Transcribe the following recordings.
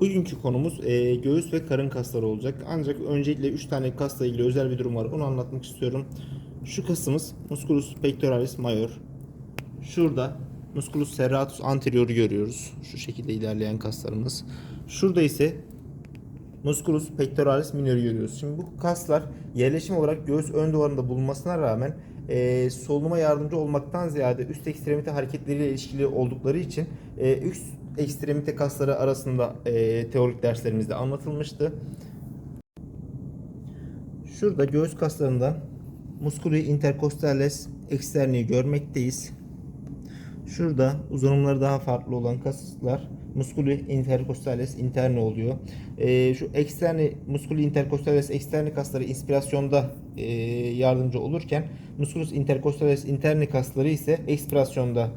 Bugünkü konumuz e, göğüs ve karın kasları olacak. Ancak öncelikle 3 tane kasla ilgili özel bir durum var. Onu anlatmak istiyorum. Şu kasımız musculus pectoralis major. Şurada musculus serratus anterior'u görüyoruz. Şu şekilde ilerleyen kaslarımız. Şurada ise musculus pectoralis minor'u görüyoruz. Şimdi bu kaslar yerleşim olarak göğüs ön duvarında bulunmasına rağmen e, solunuma yardımcı olmaktan ziyade üst ekstremite hareketleriyle ilişkili oldukları için e, üst ekstremite kasları arasında e, teorik derslerimizde anlatılmıştı. Şurada göğüs kaslarından musculi intercostales externi görmekteyiz. Şurada uzunumları daha farklı olan kaslar musculi intercostales interni oluyor. Ee, şu externi musculi intercostales externi kasları inspirasyonda e, yardımcı olurken musculus intercostales interni kasları ise ekspirasyonda e,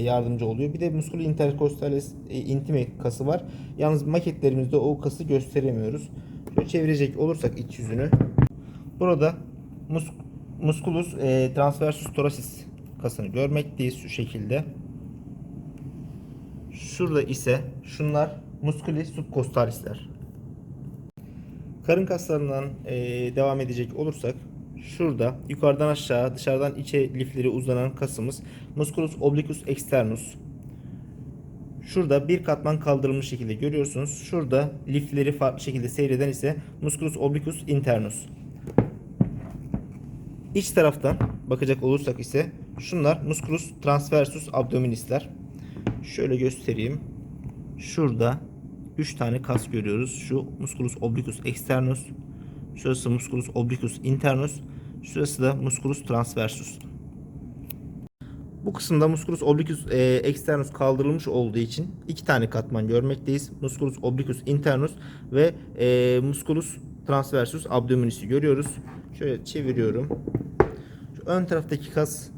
yardımcı oluyor. Bir de musculi intercostales e, intimi kası var. Yalnız maketlerimizde o kası gösteremiyoruz. Şöyle çevirecek olursak iç yüzünü. Burada mus musculus e, transversus thoracis kasını görmekteyiz şu şekilde. Şurada ise şunlar musculi subcostalisler. Karın kaslarından e, devam edecek olursak şurada yukarıdan aşağı dışarıdan içe lifleri uzanan kasımız musculus obliquus externus. Şurada bir katman kaldırılmış şekilde görüyorsunuz. Şurada lifleri farklı şekilde seyreden ise musculus obliquus internus. İç taraftan bakacak olursak ise şunlar musculus transversus abdominisler. Şöyle göstereyim. Şurada 3 tane kas görüyoruz. Şu musculus obliquus externus, şurası musculus obliquus internus, şurası da musculus transversus. Bu kısımda musculus obliquus e, externus kaldırılmış olduğu için iki tane katman görmekteyiz. Musculus obliquus internus ve e, musculus transversus abdominis'i görüyoruz. Şöyle çeviriyorum. Şu ön taraftaki kas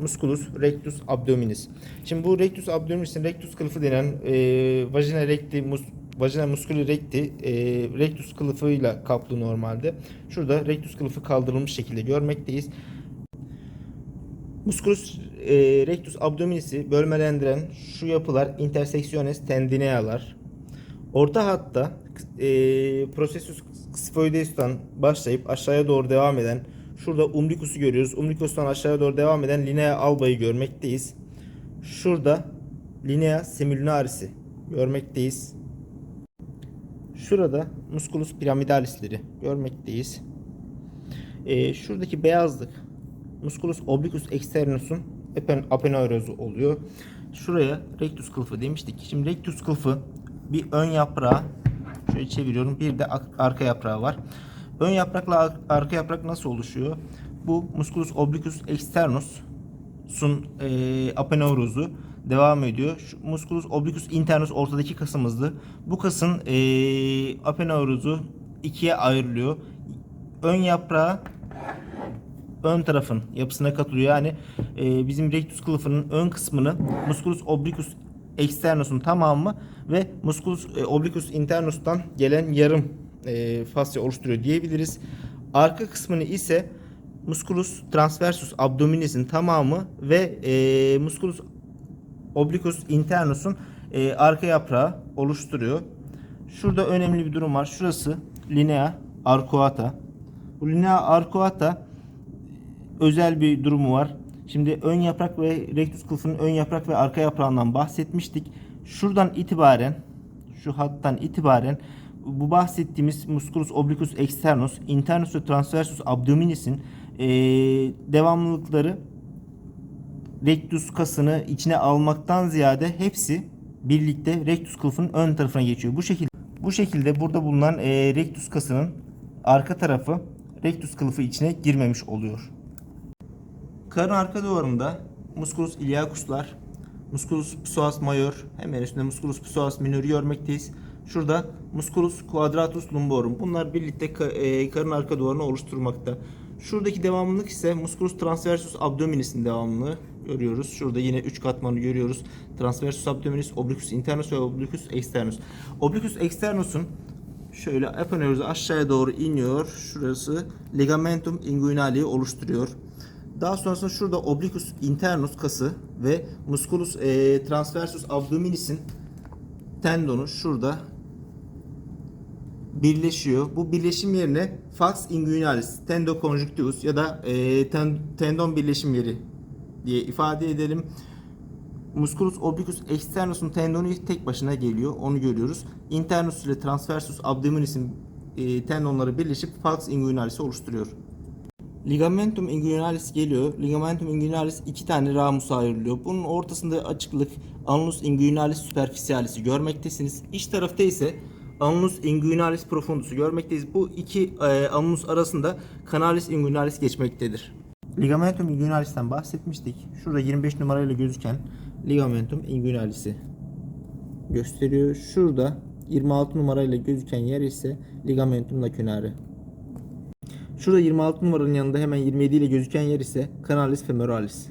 musculus rectus abdominis. Şimdi bu rectus abdominis'in rectus kılıfı denen e, vagina recti mus, vagina musculi recti e, rectus kılıfıyla kaplı normalde. Şurada rectus kılıfı kaldırılmış şekilde görmekteyiz. Musculus e, rectus abdominis'i bölmelendiren şu yapılar interseksiones tendinealar. Orta hatta e, processus sphoides'tan başlayıp aşağıya doğru devam eden şurada umbilicus'u görüyoruz. Umbilicus'tan aşağıya doğru devam eden linea alba'yı görmekteyiz. Şurada linea semilunaris'i görmekteyiz. Şurada musculus piramidalisleri görmekteyiz. E, şuradaki beyazlık musculus obliquus externus'un apen, apenaerozu oluyor. Şuraya rectus kılıfı demiştik. Şimdi rectus kılıfı bir ön yaprağı şöyle çeviriyorum. Bir de arka yaprağı var. Ön yaprakla arka yaprak nasıl oluşuyor? Bu musculus obliquus externus'un e, apenaerozu devam ediyor. Şu musculus obliquus internus ortadaki kasımızdı. Bu kasın e, apenaerozu ikiye ayrılıyor. Ön yaprağı ön tarafın yapısına katılıyor. Yani e, bizim rectus kılıfının ön kısmını musculus obliquus externus'un tamamı ve musculus e, obliquus internus'tan gelen yarım e, fasya oluşturuyor diyebiliriz. Arka kısmını ise musculus transversus abdominis'in tamamı ve e, musculus obliquus internus'un e, arka yaprağı oluşturuyor. Şurada önemli bir durum var. Şurası linea arcuata. Bu linea arcuata özel bir durumu var. Şimdi ön yaprak ve rectus kılıfının ön yaprak ve arka yaprağından bahsetmiştik. Şuradan itibaren şu hattan itibaren bu bahsettiğimiz musculus obliquus externus, internus ve transversus abdominis'in e, devamlılıkları rectus kasını içine almaktan ziyade hepsi birlikte rectus kılıfının ön tarafına geçiyor. Bu şekilde bu şekilde burada bulunan e, rectus kasının arka tarafı rectus kılıfı içine girmemiş oluyor. Karın arka duvarında musculus iliacuslar, musculus psoas major, hemen üstünde musculus psoas minor görmekteyiz. Şurada musculus quadratus lumborum. Bunlar birlikte e, karın arka duvarını oluşturmakta. Şuradaki devamlılık ise musculus transversus abdominis'in devamlılığı görüyoruz. Şurada yine 3 katmanı görüyoruz. Transversus abdominis, obliquus internus ve obliquus externus. Obliquus externus'un şöyle aponeurozu aşağıya doğru iniyor. Şurası ligamentum inguinali'yi oluşturuyor. Daha sonrasında şurada obliquus internus kası ve musculus e, transversus abdominis'in tendonu şurada birleşiyor. Bu birleşim yerine falx inguinalis, tendoconjunctivus ya da e, ten- tendon birleşim yeri diye ifade edelim. Musculus obliquus externus'un tendonu tek başına geliyor. Onu görüyoruz. Internus ile transversus abdominis'in e, tendonları birleşip falx inguinalis'i oluşturuyor. Ligamentum inguinalis geliyor. Ligamentum inguinalis iki tane ramus ayrılıyor. Bunun ortasında açıklık annulus inguinalis superficialis'i görmektesiniz. İç tarafta ise annulus inguinalis profundus'u görmekteyiz. Bu iki e, annulus arasında canalis inguinalis geçmektedir. Ligamentum inguinalis'ten bahsetmiştik. Şurada 25 numarayla gözüken ligamentum inguinalis'i gösteriyor. Şurada 26 numarayla gözüken yer ise ligamentum lacunare. Şurada 26 numaranın yanında hemen 27 ile gözüken yer ise canalis femoralis.